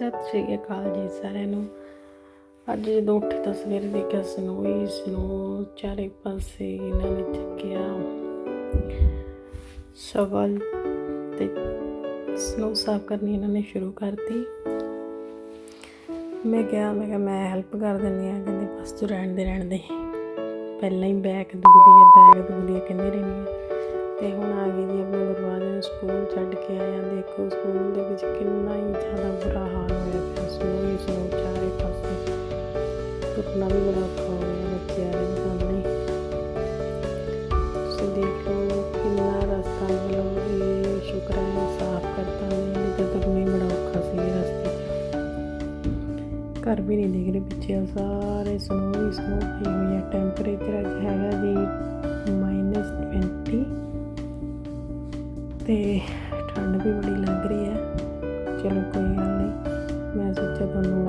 ਸਤਿ ਸ਼੍ਰੀ ਅਕਾਲ ਜੀ ਸਾਰਿਆਂ ਨੂੰ। ਅੱਜ ਜਦੋਂ ਉੱਠੇ ਤਾਂ ਸਵੇਰੇ ਦੇਖਿਆ ਸਨੋ ਹੀ ਸਨੋ ਚਾਰੇ ਪਾਸੇ ਇਹਨਾਂ ਨੇ ਚੱਕਿਆ। ਸਵਲ ਤੇ ਸਨੋ ਸਾਫ਼ ਕਰਨੀ ਇਹਨਾਂ ਨੇ ਸ਼ੁਰੂ ਕਰਤੀ। ਮੈਂ ਕਿਹਾ ਮੈਂ ਕਿਹਾ, ਮੈਂ ਹੈਲਪ ਕਰ ਦਿੰਦੀ ਆ ਕਹਿੰਦੇ, ਬਸ ਤੂੰ ਰਹਿਣ ਦੇ ਰਹਿਣ ਦੇ। ਪਹਿਲਾਂ ਹੀ ਬੈਗ ਦੁਖਦੀ ਹੈ ਬੈਗ ਦੁਖਦੀ ਹੈ, ਕਹਿੰਦੇ ਰਹਿੰਦੀ ਹੈ। ਦੇਖੋ, ਸਕੂਲ ਦੇ ਵਿੱਚ ਕਿੰਨਾ ਹੀ ਜ਼ਿਆਦਾ ਬੁਰਾ ਹਾਲ ਹੋਇਆ ਪਿਆ। ਸਨੋ ਹੀ ਸਨੋ ਚਾਰੇ ਪਾਸੇ ਤੁਰਨਾ ਵੀ ਬੜਾ ਔਖਾ ਹੋ ਗਿਆ ਬੱਚਿਆਂ ਦੇ ਸਾਹਮਣੇ। ਤੁਸੀਂ ਦੇਖ ਲਓ ਕਿੰਨਾ ਰਸਤਾ ਮਤਲਬ ਇਹ ਸ਼ੁਕਰ ਹੈ ਸਾਫ਼ ਕਰਤਾ ਨੇ ਨਹੀਂ ਤਾਂ ਤੁਰਨਾ ਹੀ ਬੜਾ ਔਖਾ ਸੀ ਰਸਤੇ ਘਰ ਵੀ ਨਹੀਂ ਦੇਖ ਰਹੇ ਪਿੱਛੇ ਸਾਰੇ ਸਨੋ ਹੀ ਸਨੋ ਪਈ ਹੋਈ ਹੈ ਟੈਂਪਰੇਚਰ ਅੱਜ ਹੈਗਾ ਜੀ ਮਾਈਨਸ 20 ਤੇ ਚਲੋ ਕੋਈ ਗੱਲ ਨਹੀਂ। ਮੈਂ ਸੋਚਿਆ ਤੁਹਾਨੂੰ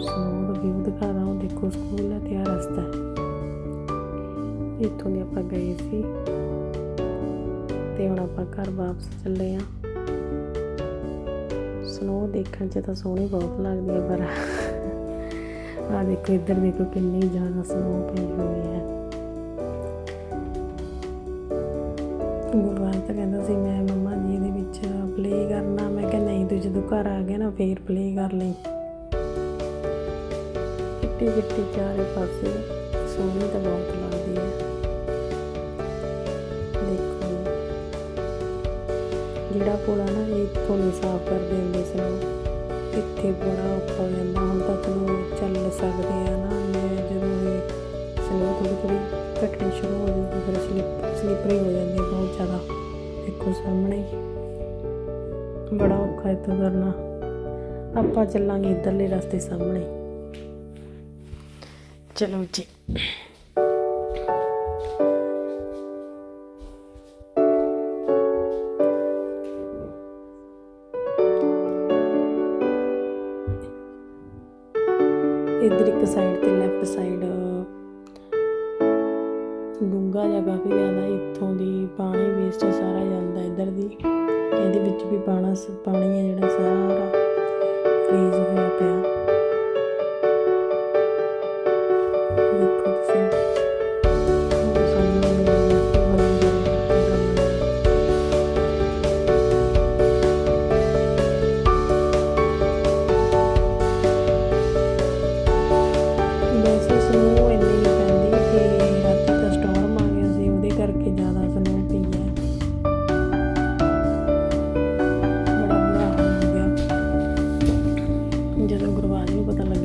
ਸਨੋ ਦਾ ਵਿਊ ਦਿਖਾ ਦਾਂ ਦੇਖੋ ਸਕੂਲ ਹੈ ਤੇ ਆ ਰਸਤਾ ਹੈ। ਇੱਥੋਂ ਦੀ ਆਪਾਂ ਗਏ ਸੀ। ਤੇ ਹੁਣ ਆਪਾਂ ਘਰ ਵਾਪਸ ਚੱਲੇ ਆ ਸਨੋ ਦੇਖਣ 'ਚ ਤਾਂ ਸੋਹਣੀ ਬਹੁਤ ਲੱਗਦੀ ਹੈ, ਪਰ ਆ ਦੇਖੋ ਇੱਧਰ ਦੇਖੋ ਕਿੰਨੀ ਜ਼ਿਆਦਾ ਸਨੋ ਪਈ ਹੋਈ ਹੈ। ਗੁਰਵਾਰ ਤਾਂ ਕਹਿੰਦਾ ਸੀ, ਮੈਂ ਮੰਮਾ ਜੀ ਇਹਦੇ ਵਿੱਚ ਪਲੇ ਕਰਨਾ। ਮੈਂ ਕਿਹਾ, ਨਹੀਂ, ਤੂੰ ਜਦੋਂ ਘਰ ਆ ਗਿਆ ਨਾ, ਫੇਰ ਪਲੇ ਕਰ ਲਈ। ਚਿੱਟੀ ਚਿੱਟੀ ਚਾਰੇ ਪਾਸੇ ਸੋਹਣੀ ਤਾਂ ਬਹੁਤ ਲੱਗਦੀ ਹੈ। ਦੇਖੋ ਜਿਹੜਾ ਕੋਲਾ ਨਾ, ਇਹ ਇੱਥੋਂ ਸਾਫ਼ ਕਰ ਦਿੰਦੇ ਸੀ ਇੱਥੇ ਬੜਾ ਔਖਾ ਹੋ ਜਾਂਦਾ, ਹੁਣ ਤਾਂ ਚਲੋ ਦੇਖੋ ਸਾਹਮਣੇ ਬੜਾ ਔਖਾ ਇੱਥੋਂ ਕਰਨਾ। ਆਪਾਂ ਚੱਲਾਂਗੇ ਇੱਧਰਲੇ ਰਸਤੇ ਸਾਹਮਣੇ। ਚਲੋ ਜੀ। ਇੱਧਰ ਇੱਕ ਸਾਈਡ ਤੇ ਲੈਫਟ ਸਾਈਡ ਡੂੰਘਾ ਜਿਹਾ ਕਾਫੀ ਜ਼ਿਆਦਾ ਇੱਥੋਂ ਦੀ ਪਾਣੀ ਵੇਸਟ ਸਾਰਾ ਜਾਂਦਾ ਇੱਧਰ ਦੀ। ਇਹਦੇ ਵਿੱਚ ਵੀ ਪਾਣਾ ਪਾਣੀ ਹੈ ਜਿਹੜਾ ਸਾਰਾ ਫ੍ਰੀਜ਼ 我不能。